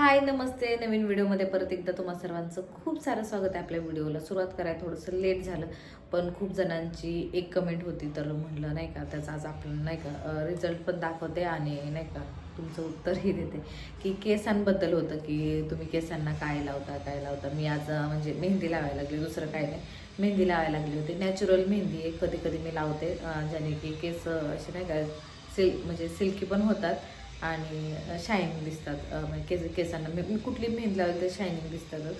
हाय नमस्ते. नवीन व्हिडिओमध्ये परत एकदा तुम्हा सर्वांचं खूप सारं स्वागत आहे आपल्या व्हिडिओला. सुरुवात करायला थोडंसं लेट झालं पण खूप जणांची एक कमेंट होती तर म्हणलं नाही का त्याचा आज आपल्याला नाही का रिझल्ट पण दाखवते आणि नाही का तुमचं उत्तरही देते. की केसांबद्दल होतं की तुम्ही केसांना काय लावता काय लावता. मी आज म्हणजे मेहंदी लावायला लागली दुसरं काय नाही. मेहंदी लावायला लागली होती. नॅचरल मेहंदी आहे कधी कधी मी लावते ज्याने की केस असे नाही का सिल्क म्हणजे सिल्की पण होतात. आणि शायनिंग दिसतात. म्हणजे केस केसांना. मी मी कुठली मेहंदी लावली तर शायनिंग दिसतात.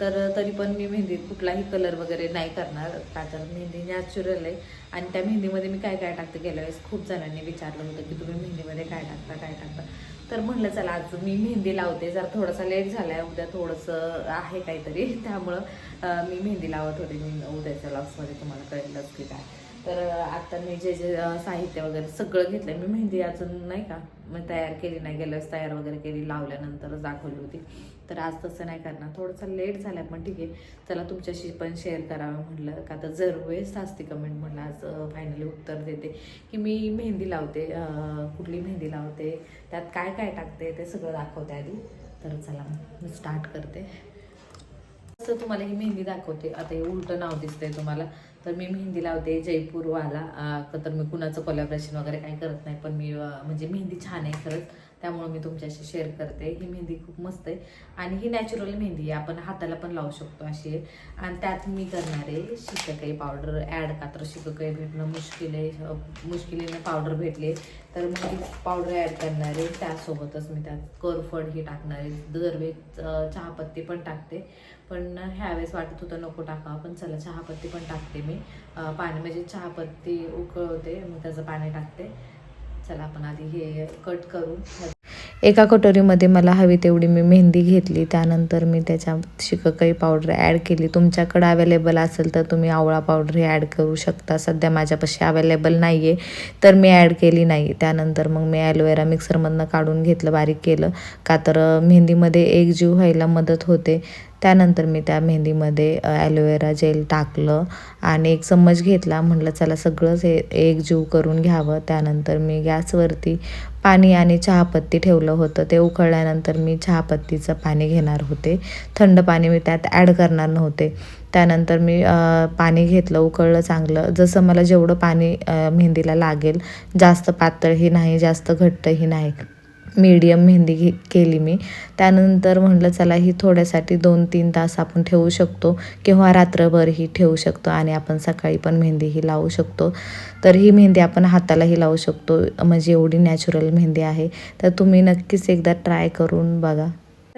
तर तरी पण मी मेहंदी कुठलाही कलर वगैरे नाही करणार. का तर मेहंदी नॅचरल आहे. आणि त्या मेहंदीमध्ये मी काय काय टाकते? गेल्या वेळेस खूप जणांनी विचारलं होतं की तुम्ही मेहंदीमध्ये काय टाकता काय टाकता? तर म्हणलं चला आज मी मेहंदी लावते. जरा थोडासा लेट झाला आहे उद्या थोडंसं आहे काहीतरी. त्यामुळं मी मेहंदी लावत होते. मी उद्याच्या लॉक्समध्ये तुम्हाला कळेलच की काय. तर आता मी जे जे साहित्य वगैरे सगळं घेतलं मी मेहंदी अजून नाही का मग तयार केली नाही. गेल्या तयार वगैरे केली लावल्यानंतरच दाखवली होती. तर आज तसं नाही करणार. थोडंसं लेट झालं पण ठीक आहे. चला तुमच्याशी पण शेअर करावं म्हटलं. का तर जर वेळेस असते कमेंट म्हटलं आज फायनली उत्तर देते. की मी मेहंदी लावते कुठली मेहंदी लावते त्यात काय काय टाकते ते सगळं दाखवते आधी. तर चला मी स्टार्ट करते. तसं तुम्हाला ही मेहंदी दाखवते. आता हे उलटं नाव दिसतंय तुम्हाला. तर मी मेहंदी लावते जयपूरवाला. तर मी कुणाचं कोलॅबरेशन वगैरे काही करत नाही पण मी म्हणजे मेहंदी छान आहे खरंच. त्यामुळे मी तुमच्याशी शेअर करते. ही मेहंदी खूप मस्त आहे. आणि ही नॅचरल मेहंदी आहे. आपण हाताला पण लावू शकतो अशी आहे. आणि त्यात मी करणार आहे शिककाई पावडर ॲड का तर शिककाई भेटणं मुश्किल आहे अं, मुश्किलीने पावडर भेटले तर मग पावडर ॲड करणार. आहे त्यासोबतच मी त्यात करफड ही टाकणार. आहे दरवेळेस चहापत्ती पण टाकते. पण ह्यावेळेस वाटत होतं नको टाकावं. पण चला चहापत्ती पण टाकते मी. पाणी म्हणजे चहापत्ती उकळवते मग त्याचं पाणी टाकते. चला आपण आधी हे कट करू. एका कटोरीमध्ये मला हवी तेवढी मी मेहंदी घेतली. त्यानंतर मी त्याच्यात शिककाई पावडर ॲड केली. तुमच्याकडं अवेलेबल असेल तर तुम्ही आवळा पावडरही ॲड करू शकता. सध्या माझ्यापाशी अवेलेबल नाही आहे तर मी ॲड केली नाही. त्यानंतर मग मी ॲलोवेरा मिक्सरमधनं काढून घेतलं बारीक केलं. का तर मेहंदीमध्ये एक जीव व्हायला मदत होते. त्यानंतर मी त्या मेहंदीमध्ये ॲलोवेरा जेल टाकलं आणि एक चम्मच घेतला. म्हटलं चला सगळंच हे एकजीव करून घ्यावं. त्यानंतर मी गॅसवरती पाणी आणि चहापत्ती ठेवलं होतं. ते उकळल्यानंतर मी चहापत्तीचं पाणी घेणार होते. थंड पाणी मी त्यात ॲड करणार नव्हते. त्यानंतर मी पाणी घेतलं उकळलं चांगलं. जसं मला जेवढं पाणी मेहंदीला लागेल जास्त पातळही नाही जास्त घट्टही नाही. मीडियम मेहंदी घे केली मी. त्यानंतर म्हटलं चला ही थोड्यासाठी दोन तीन तास आपण ठेवू शकतो किंवा रात्रभरही ठेवू शकतो आणि आपण सकाळी पण मेहंदीही लावू शकतो. तर ही मेहंदी आपण हातालाही लावू शकतो. म्हणजे एवढी नॅचरल मेहंदी आहे. तर तुम्ही नक्कीच एकदा ट्राय करून बघा.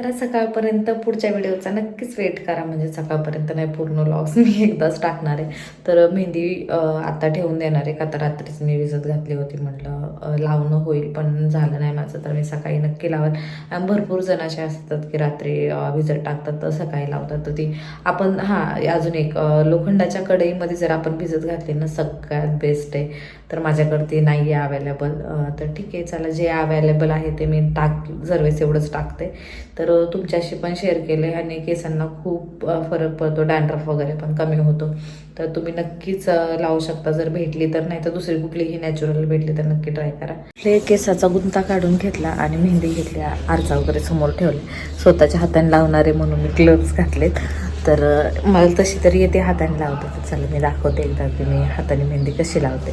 तर सकाळपर्यंत पुढच्या व्हिडिओचा नक्कीच वेट करा. म्हणजे सकाळपर्यंत नाही पूर्ण लॉग्स मी एकदाच टाकणार आहे. तर मेहंदी आता ठेवून देणार आहे का? तर रात्रीच मी विजत घातली होती. म्हटलं लावणं होईल पण झालं नाही माझं तर मी सकाळी नक्की लावत आणि भरपूर जण असे असतात की रात्री विजत टाकतात तर सकाळी लावतात. तर ती आपण हां अजून एक लोखंडाच्या कढईमध्ये जर आपण भिजत घातली ना सगळ्यात बेस्ट आहे. तर माझ्याकडे ते नाही आहे अवेलेबल तर ठीक आहे चला जे अवेलेबल आहे ते मी टाक जरवेस एवढंच टाकते. तर तुमच्याशी पण शेअर केले आणि केसांना खूप फरक पडतो डॅन्ड्रफ वगैरे पण कमी होतो. तर तुम्ही नक्कीच लावू शकता. जर भेटली तर नाही तर दुसरी कुठलीही नॅचरल भेटली तर नक्की ट्राय करा. हे केसाचा गुंता काढून घेतला आणि मेहंदी घेतली आरसा वगैरे समोर ठेवले. स्वतःच्या हाताने लावणारे म्हणून मी ग्लव्स घातलेत. तर मला तशी तरी येते हाताने लावते. तर चला मी दाखवते एकदा की मी हाताने मेहंदी कशी लावते.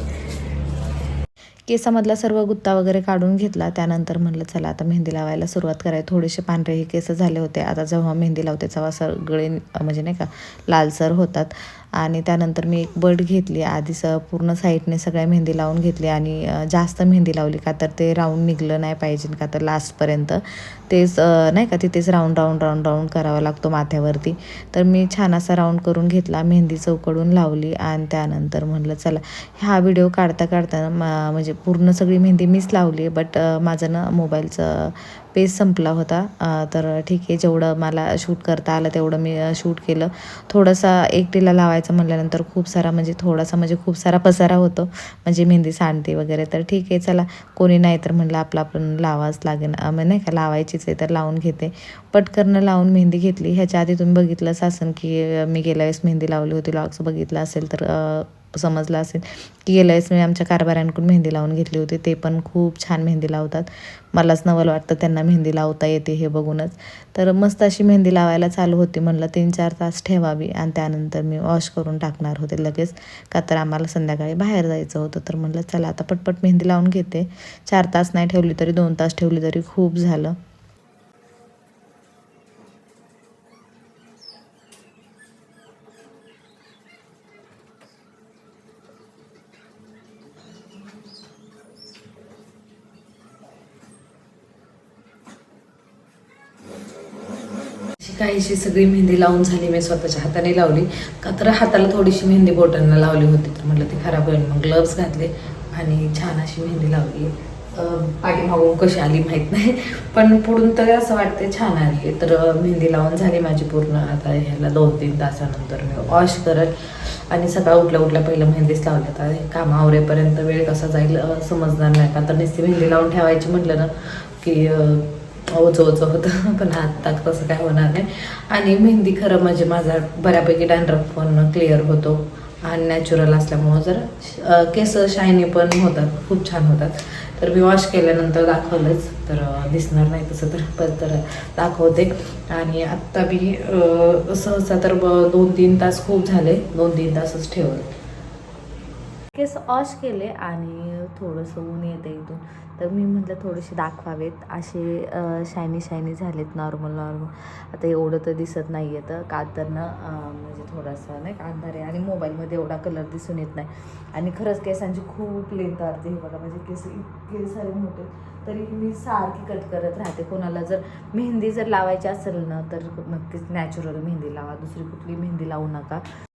केसामधला सर्व गुत्ता वगैरे काढून घेतला. त्यानंतर म्हटलं चला आता मेहंदी लावायला सुरुवात कराय थोडेसे पांढरे हे केस झाले होते. आता जेव्हा मेहंदी लावते तेव्हा सगळे म्हणजे नाही का लालसर होतात. आणि त्यानंतर मी एक बट घेतली. आधी स पूर्ण साईडने सगळ्या मेहंदी लावून घेतली. आणि जास्त मेहंदी लावली का तर ते राऊंड निघलं नाही पाहिजे का तर लास्टपर्यंत. तेच नाही का तिथेच राऊंड राऊंड राऊंड राऊंड करावा लागतो माथ्यावरती. तर मी छान असा राऊंड करून घेतला. मेहंदी चौकडून लावली. आणि त्यानंतर म्हटलं चला हा व्हिडिओ काढता काढता म्हणजे पूर्ण सगळी मेहंदी मीच लावली बट माझं ना मोबाईलचं पेज संपला होता. तर ठीक आहे जेवढं मला शूट करता आलं तेवढं मी शूट केलं. थोडंसा एकटीला लावायचं म्हटल्यानंतर खूप सारा म्हणजे थोडासा म्हणजे खूप सारा पसारा होतो म्हणजे मेहंदी सांडते वगैरे. तर ठीक आहे चला कोणी नाही तर म्हटलं आपला आपण लावाच लागेल. मग नाही का लावायचीच आहे तर लावून घेते. पटकरनं लावून मेहंदी घेतली. ह्याच्या आधी तुम्ही बघितलंच असेल की मी गेल्या वेळेस मेहंदी लावली होती लॉक्स बघितलं असेल तर समजलं असेल. की गेल्या वेळेस मी आमच्या कारभाऱ्यांकडून मेहंदी लावून घेतली होती. ते पण खूप छान मेहंदी लावतात. मलाच नवल वाटतं त्यांना मेहंदी लावता येते हे बघूनच. तर मस्त अशी मेहंदी लावायला चालू होती म्हणलं तीन चार तास ठेवावी आणि त्यानंतर मी वॉश करून टाकणार होते लगेच. का तर आम्हाला संध्याकाळी बाहेर जायचं होतं. तर म्हणलं चला आता पटपट मेहंदी लावून घेते. चार तास नाही ठेवली तरी दोन तास ठेवली तरी खूप झालं अशी काहीशी सगळी मेहंदी लावून झाली मी स्वतःच्या हाताने लावली. का तर हाताला थोडीशी मेहंदी बोटांना लावली होती तर म्हटलं ते खराब होईल. मग ग्लव्स घातले आणि छान अशी मेहंदी लावली. पाठीमागून कशी आली माहीत नाही पण पुढून तर असं वाटते छान आली तर मेहंदी लावून झाली माझी पूर्ण. आता ह्याला दोन तीन तासानंतर मी वॉश करत आणि सकाळ उठल्या उठल्या पहिलं मेहंदीच लावल्या तर काम आवरेपर्यंत वेळ कसा जाईल समजणार नाही. का तर नुसती मेहंदी लावून ठेवायची म्हटलं ना की ओझं ओझं होतं पण आत्ता तसं काय होणार नाही. आणि मेहंदी खरं म्हणजे माझा बऱ्यापैकी डॅन्ड्रफ पण क्लिअर होतो. आणि नॅचरल असल्यामुळं जर केस शायनी पण होतात खूप छान होतात. तर मी वॉश केल्यानंतर दाखवलंच तर दिसणार नाही तसं तर पण तर दाखवते. आणि आत्ता मी सहसा तर ब- दोन तीन तास खूप झाले दोन तीन तासच ठेवलं. केस ऑश केले आणि थोडंसं ऊन येतं इथून. तर मी म्हटलं थोडेसे दाखवावेत. असे शायनी शायनी झालेत नॉर्मल नॉर्मल आता एवढं तर दिसत नाही येतं का तर ना म्हणजे थोडासा नाही का अंधार आहे आणि मोबाईलमध्ये एवढा कलर दिसून येत नाही. आणि खरंच केसांची खूप लेंथ आरते हे बघा माझे केस इतके सारे मोठे तरी मी सारखी कट करत राहते. कोणाला जर मेहंदी जर लावायची असेल ना तर नक्कीच नॅचरल मेहंदी लावा. दुसरी कुठली मेहंदी लावू नका.